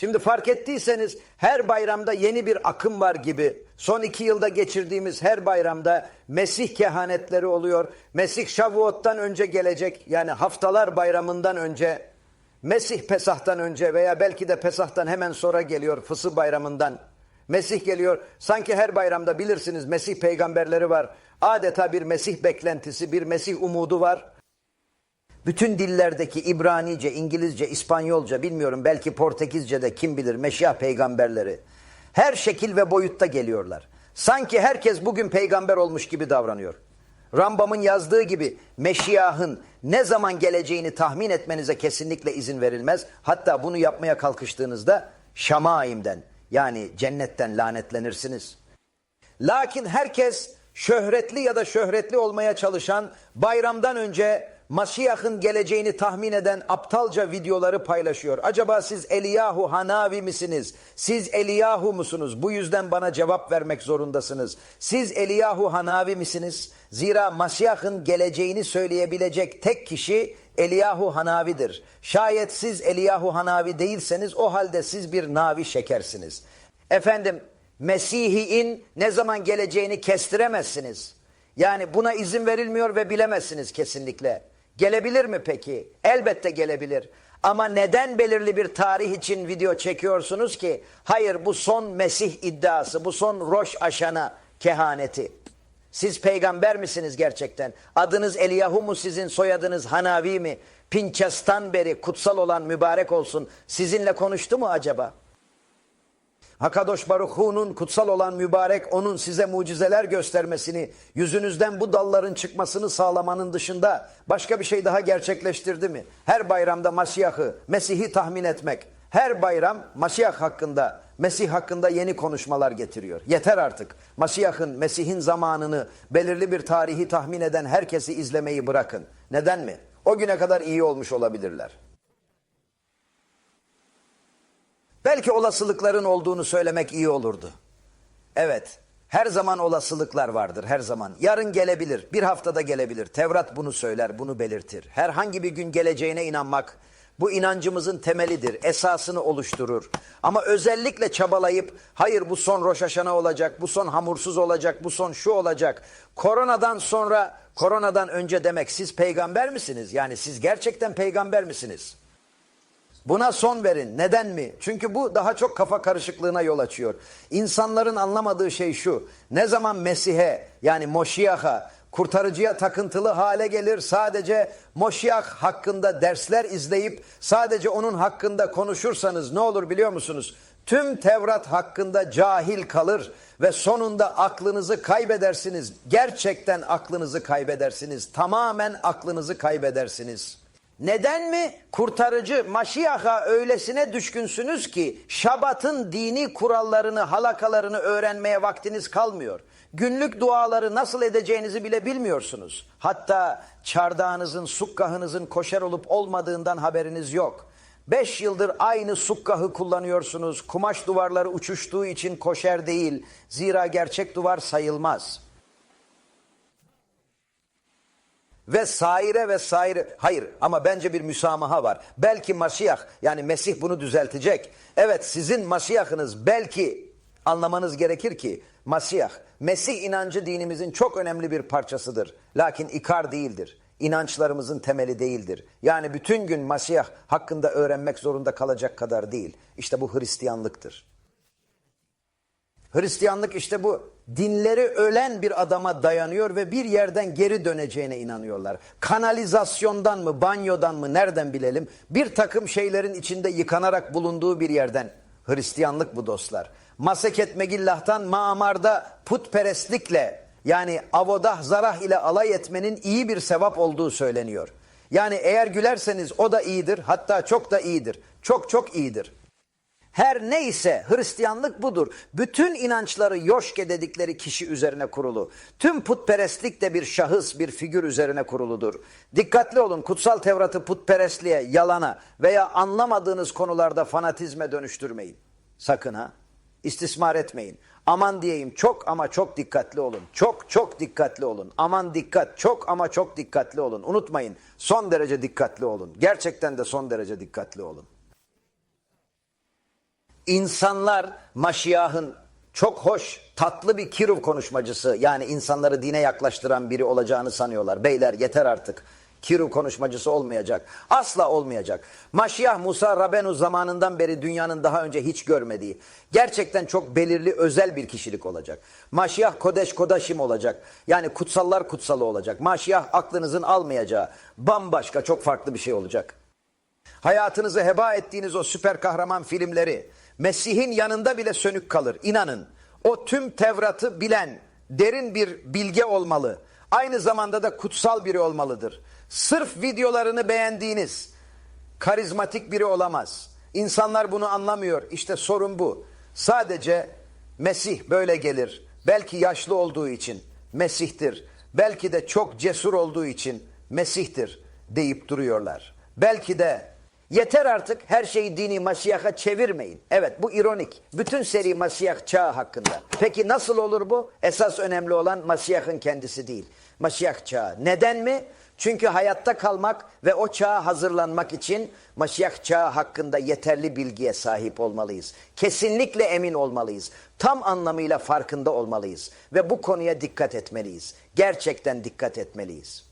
Şimdi fark ettiyseniz her bayramda yeni bir akım var gibi. Son iki yılda geçirdiğimiz her bayramda Mesih kehanetleri oluyor. Mesih Şavuot'tan önce gelecek yani haftalar bayramından önce Mesih Pesah'tan önce veya belki de Pesah'tan hemen sonra geliyor Fısı bayramından. Mesih geliyor. Sanki her bayramda bilirsiniz Mesih peygamberleri var. Adeta bir Mesih beklentisi, bir Mesih umudu var. Bütün dillerdeki İbranice, İngilizce, İspanyolca bilmiyorum belki Portekizce de kim bilir Meşiyah peygamberleri. Her şekil ve boyutta geliyorlar. Sanki herkes bugün peygamber olmuş gibi davranıyor. Rambam'ın yazdığı gibi Meşiyah'ın ne zaman geleceğini tahmin etmenize kesinlikle izin verilmez. Hatta bunu yapmaya kalkıştığınızda Şamaim'den yani cennetten lanetlenirsiniz. Lakin herkes şöhretli ya da şöhretli olmaya çalışan bayramdan önce Masiyah'ın geleceğini tahmin eden aptalca videoları paylaşıyor. Acaba siz Eliyahu Hanavi misiniz? Siz Eliyahu musunuz? Bu yüzden bana cevap vermek zorundasınız. Siz Eliyahu Hanavi misiniz? Zira Masiyah'ın geleceğini söyleyebilecek tek kişi Eliyahu Hanavi'dir. Şayet siz Eliyahu Hanavi değilseniz o halde siz bir navi şekersiniz. Efendim Mesih'in ne zaman geleceğini kestiremezsiniz. Yani buna izin verilmiyor ve bilemezsiniz kesinlikle. Gelebilir mi peki? Elbette gelebilir. Ama neden belirli bir tarih için video çekiyorsunuz ki? Hayır bu son Mesih iddiası, bu son Roş Aşana kehaneti. Siz peygamber misiniz gerçekten? Adınız Eliyahu mu sizin, soyadınız Hanavi mi? Pinças'tan beri kutsal olan mübarek olsun. Sizinle konuştu mu acaba? Hakadosh Baruch Hu'nun kutsal olan mübarek onun size mucizeler göstermesini, yüzünüzden bu dalların çıkmasını sağlamanın dışında başka bir şey daha gerçekleştirdi mi? Her bayramda Masiyah'ı, Mesih'i tahmin etmek, her bayram Masiyah hakkında, Mesih hakkında yeni konuşmalar getiriyor. Yeter artık. Masiyah'ın, Mesih'in zamanını, belirli bir tarihi tahmin eden herkesi izlemeyi bırakın. Neden mi? O güne kadar iyi olmuş olabilirler. Belki olasılıkların olduğunu söylemek iyi olurdu. Evet, her zaman olasılıklar vardır, her zaman. Yarın gelebilir, bir haftada gelebilir. Tevrat bunu söyler, bunu belirtir. Herhangi bir gün geleceğine inanmak, bu inancımızın temelidir, esasını oluşturur. Ama özellikle çabalayıp, hayır bu son roşaşana olacak, bu son hamursuz olacak, bu son şu olacak. Koronadan sonra, koronadan önce demek siz peygamber misiniz? Yani siz gerçekten peygamber misiniz? Buna son verin. Neden mi? Çünkü bu daha çok kafa karışıklığına yol açıyor. İnsanların anlamadığı şey şu. Ne zaman Mesih'e yani Moşiyah'a kurtarıcıya takıntılı hale gelir sadece Moşiyah hakkında dersler izleyip sadece onun hakkında konuşursanız ne olur biliyor musunuz? Tüm Tevrat hakkında cahil kalır ve sonunda aklınızı kaybedersiniz. Gerçekten aklınızı kaybedersiniz. Tamamen aklınızı kaybedersiniz. Neden mi? Kurtarıcı Maşiyah'a öylesine düşkünsünüz ki Şabat'ın dini kurallarını, halakalarını öğrenmeye vaktiniz kalmıyor. Günlük duaları nasıl edeceğinizi bile bilmiyorsunuz. Hatta çardağınızın, sukkahınızın koşer olup olmadığından haberiniz yok. Beş yıldır aynı sukkahı kullanıyorsunuz. Kumaş duvarları uçuştuğu için koşer değil. Zira gerçek duvar sayılmaz.'' Ve saire ve saire. Hayır ama bence bir müsamaha var. Belki Masiyah yani Mesih bunu düzeltecek. Evet sizin Masiyah'ınız belki anlamanız gerekir ki Masiyah, Mesih inancı dinimizin çok önemli bir parçasıdır. Lakin ikar değildir. İnançlarımızın temeli değildir. Yani bütün gün Masiyah hakkında öğrenmek zorunda kalacak kadar değil. İşte bu Hristiyanlıktır. Hristiyanlık işte bu. Dinleri ölen bir adama dayanıyor ve bir yerden geri döneceğine inanıyorlar. Kanalizasyondan mı, banyodan mı nereden bilelim? Bir takım şeylerin içinde yıkanarak bulunduğu bir yerden. Hristiyanlık bu dostlar. Maseket Megillah'tan Maamar'da putperestlikle yani avodah zarah ile alay etmenin iyi bir sevap olduğu söyleniyor. Yani eğer gülerseniz o da iyidir hatta çok da iyidir. Çok çok iyidir. Her neyse Hristiyanlık budur. Bütün inançları Yoşke dedikleri kişi üzerine kurulu. Tüm putperestlik de bir şahıs, bir figür üzerine kuruludur. Dikkatli olun kutsal Tevrat'ı putperestliğe, yalana veya anlamadığınız konularda fanatizme dönüştürmeyin. Sakın ha. İstismar etmeyin. Aman diyeyim çok ama çok dikkatli olun. Çok çok dikkatli olun. Aman dikkat çok ama çok dikkatli olun. Unutmayın son derece dikkatli olun. Gerçekten de son derece dikkatli olun. İnsanlar Maşiyah'ın çok hoş, tatlı bir Kirov konuşmacısı yani insanları dine yaklaştıran biri olacağını sanıyorlar. Beyler yeter artık. Kirov konuşmacısı olmayacak. Asla olmayacak. Maşiyah Musa Rabenu zamanından beri dünyanın daha önce hiç görmediği, gerçekten çok belirli özel bir kişilik olacak. Maşiyah Kodeş Kodaşim olacak. Yani kutsallar kutsalı olacak. Maşiyah aklınızın almayacağı bambaşka çok farklı bir şey olacak. Hayatınızı heba ettiğiniz o süper kahraman filmleri Mesih'in yanında bile sönük kalır. İnanın o tüm Tevrat'ı bilen derin bir bilge olmalı. Aynı zamanda da kutsal biri olmalıdır. Sırf videolarını beğendiğiniz karizmatik biri olamaz. İnsanlar bunu anlamıyor. İşte sorun bu. Sadece Mesih böyle gelir. Belki yaşlı olduğu için Mesih'tir. Belki de çok cesur olduğu için Mesih'tir deyip duruyorlar. Belki de yeter artık her şeyi dini Masiyah'a çevirmeyin. Evet bu ironik. Bütün seri Masiyah çağı hakkında. Peki nasıl olur bu? Esas önemli olan Masiyah'ın kendisi değil. Masiyah çağı. Neden mi? Çünkü hayatta kalmak ve o çağa hazırlanmak için Maşiyah çağı hakkında yeterli bilgiye sahip olmalıyız. Kesinlikle emin olmalıyız. Tam anlamıyla farkında olmalıyız. Ve bu konuya dikkat etmeliyiz. Gerçekten dikkat etmeliyiz.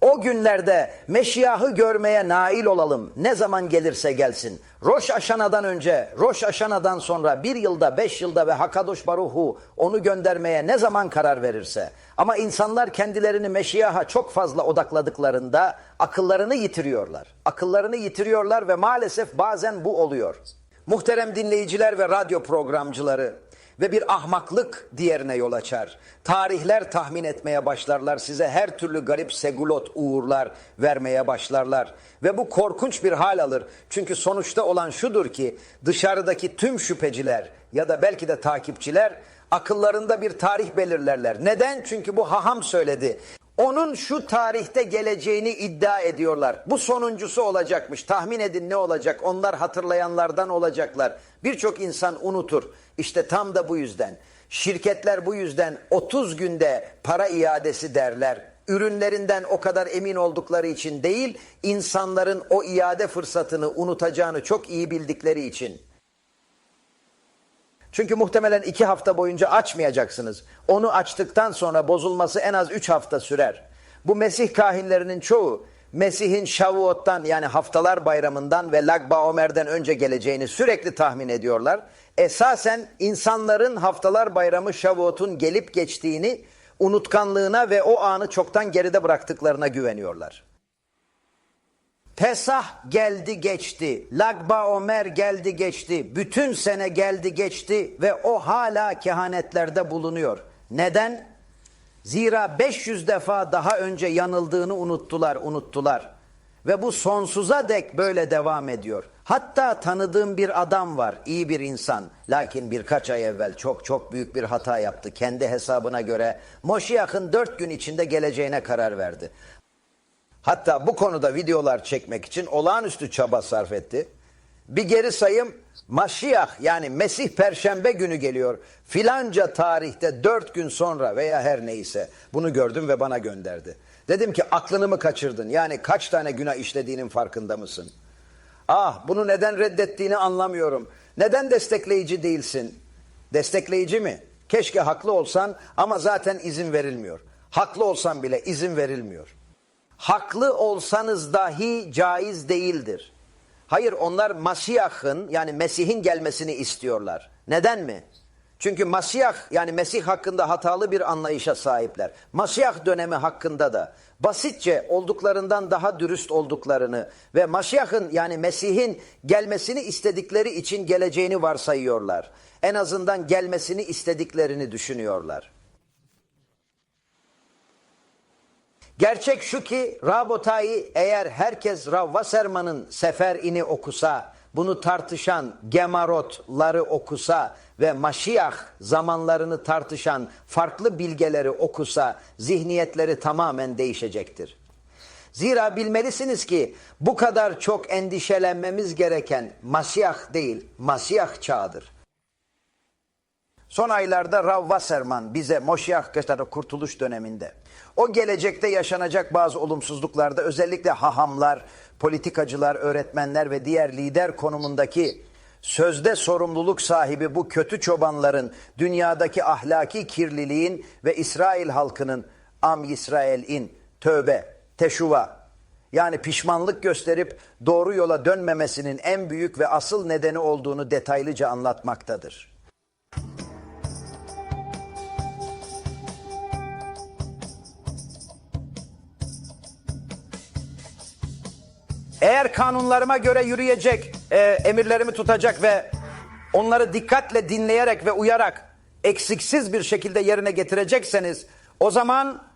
O günlerde Meşiyah'ı görmeye nail olalım. Ne zaman gelirse gelsin. Roş Aşana'dan önce, Roş Aşana'dan sonra bir yılda, beş yılda ve Hakadosh Baruhu onu göndermeye ne zaman karar verirse. Ama insanlar kendilerini Meşiyah'a çok fazla odakladıklarında akıllarını yitiriyorlar. Akıllarını yitiriyorlar ve maalesef bazen bu oluyor. Muhterem dinleyiciler ve radyo programcıları, ve bir ahmaklık diğerine yol açar. Tarihler tahmin etmeye başlarlar. Size her türlü garip segulot uğurlar vermeye başlarlar. Ve bu korkunç bir hal alır. Çünkü sonuçta olan şudur ki dışarıdaki tüm şüpheciler ya da belki de takipçiler akıllarında bir tarih belirlerler. Neden? Çünkü bu haham söyledi. Onun şu tarihte geleceğini iddia ediyorlar. Bu sonuncusu olacakmış. Tahmin edin ne olacak? Onlar hatırlayanlardan olacaklar. Birçok insan unutur. İşte tam da bu yüzden. Şirketler bu yüzden 30 günde para iadesi derler. Ürünlerinden o kadar emin oldukları için değil, insanların o iade fırsatını unutacağını çok iyi bildikleri için. Çünkü muhtemelen iki hafta boyunca açmayacaksınız. Onu açtıktan sonra bozulması en az üç hafta sürer. Bu Mesih kahinlerinin çoğu Mesih'in Şavuot'tan yani haftalar bayramından ve Lagba Omer'den önce geleceğini sürekli tahmin ediyorlar. Esasen insanların haftalar bayramı Şavuot'un gelip geçtiğini unutkanlığına ve o anı çoktan geride bıraktıklarına güveniyorlar. Pesah geldi geçti. Lagba Omer geldi geçti. Bütün sene geldi geçti ve o hala kehanetlerde bulunuyor. Neden? Zira 500 defa daha önce yanıldığını unuttular, unuttular. Ve bu sonsuza dek böyle devam ediyor. Hatta tanıdığım bir adam var, iyi bir insan. Lakin birkaç ay evvel çok çok büyük bir hata yaptı. Kendi hesabına göre Moşiyah'ın dört gün içinde geleceğine karar verdi. Hatta bu konuda videolar çekmek için olağanüstü çaba sarf etti. Bir geri sayım Maşiyah yani Mesih Perşembe günü geliyor. Filanca tarihte dört gün sonra veya her neyse bunu gördüm ve bana gönderdi. Dedim ki aklını mı kaçırdın? Yani kaç tane günah işlediğinin farkında mısın? Ah bunu neden reddettiğini anlamıyorum. Neden destekleyici değilsin? Destekleyici mi? Keşke haklı olsan ama zaten izin verilmiyor. Haklı olsan bile izin verilmiyor. Haklı olsanız dahi caiz değildir. Hayır onlar Masiyah'ın yani Mesih'in gelmesini istiyorlar. Neden mi? Çünkü Masiyah yani Mesih hakkında hatalı bir anlayışa sahipler. Masiyah dönemi hakkında da basitçe olduklarından daha dürüst olduklarını ve Masiyah'ın yani Mesih'in gelmesini istedikleri için geleceğini varsayıyorlar. En azından gelmesini istediklerini düşünüyorlar. Gerçek şu ki Rabotay'ı eğer herkes Ravvaserman'ın seferini okusa, bunu tartışan Gemarotları okusa ve Maşiyah zamanlarını tartışan farklı bilgeleri okusa zihniyetleri tamamen değişecektir. Zira bilmelisiniz ki bu kadar çok endişelenmemiz gereken Masiyah değil, Masiyah çağıdır. Son aylarda Rav Wasserman bize Moşiyah Kısadı Kurtuluş döneminde o gelecekte yaşanacak bazı olumsuzluklarda özellikle hahamlar, politikacılar, öğretmenler ve diğer lider konumundaki sözde sorumluluk sahibi bu kötü çobanların dünyadaki ahlaki kirliliğin ve İsrail halkının am İsrail'in tövbe, teşuva yani pişmanlık gösterip doğru yola dönmemesinin en büyük ve asıl nedeni olduğunu detaylıca anlatmaktadır. Eğer kanunlarıma göre yürüyecek, e, emirlerimi tutacak ve onları dikkatle dinleyerek ve uyarak eksiksiz bir şekilde yerine getirecekseniz o zaman